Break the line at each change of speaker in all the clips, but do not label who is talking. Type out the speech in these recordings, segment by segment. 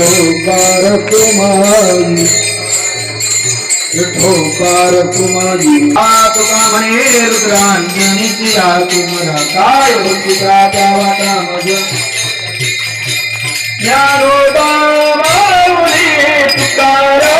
विठोकार कुमारी विठोकार कुमारी तुका म्हणे रुद्रांजनी तिला तुम्हाला. काय हो तुका त्या वाटा मज ज्ञानोबा तुकारा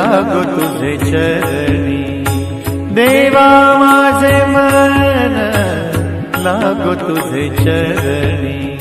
लागो तुझे चरणी. देवा माझे मन लागो तुझे चरणी.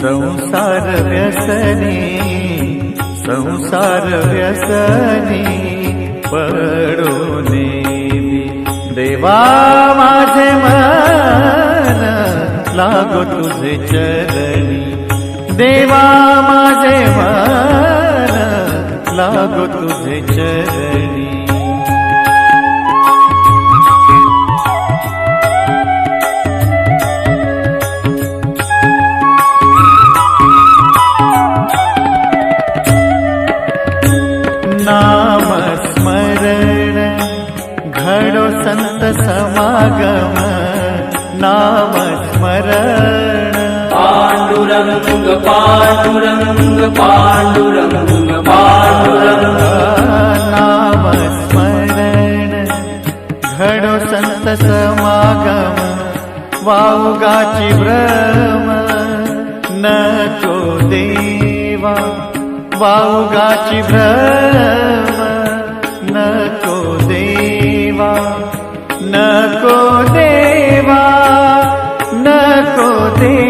संसार व्यसनी संसार व्यसनी पडोने देवा माझे मन लागो तुझे चरणी. देवा माझे मन लागो तुझे चरणी. नाम स्मरण घडो संत समागम नाम स्मरण
पांडुरंग पांडुरंग पांडुरंग पांडुरंग
नाम स्मरण घडो संत समागम वाऊगाची भ्रम नको देवा वाऊगाची भ्रम नको देवा नको देवा नको देवा.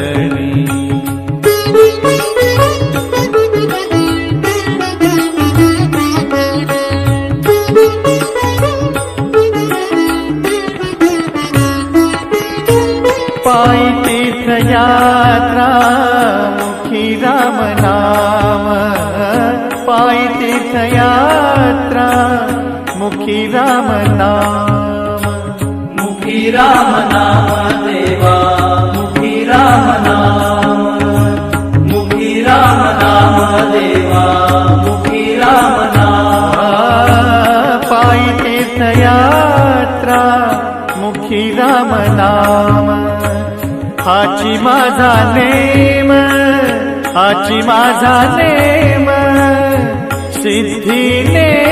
मुखी राम नाम. मुखी राम नाम
देवा. मुखी राम नाम. मुखी राम नाम देवा. मुखी राम नाम.
पायी तीर्थयात्रा. मुखी राम नाम. हाची माझा नेम. हाची माझा नेम. सिद्धीने सिद्धीने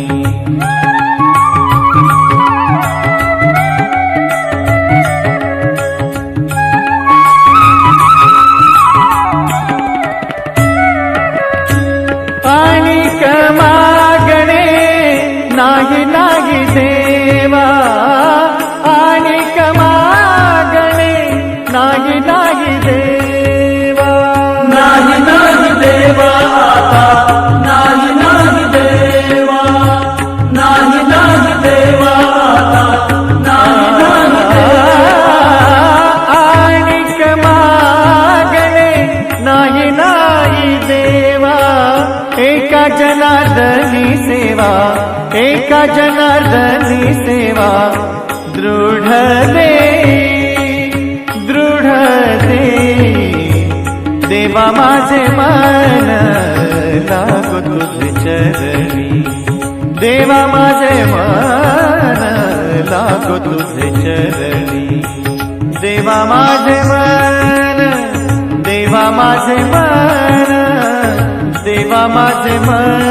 एका जनार्दनी सेवा दृढ दे दृढ दे। देवा माझे मन लागो तुझे चरणी। देवा माझे मन लागो तुझे चरणी। देवा माझे मन देवा माझे मन देवा माझे मन।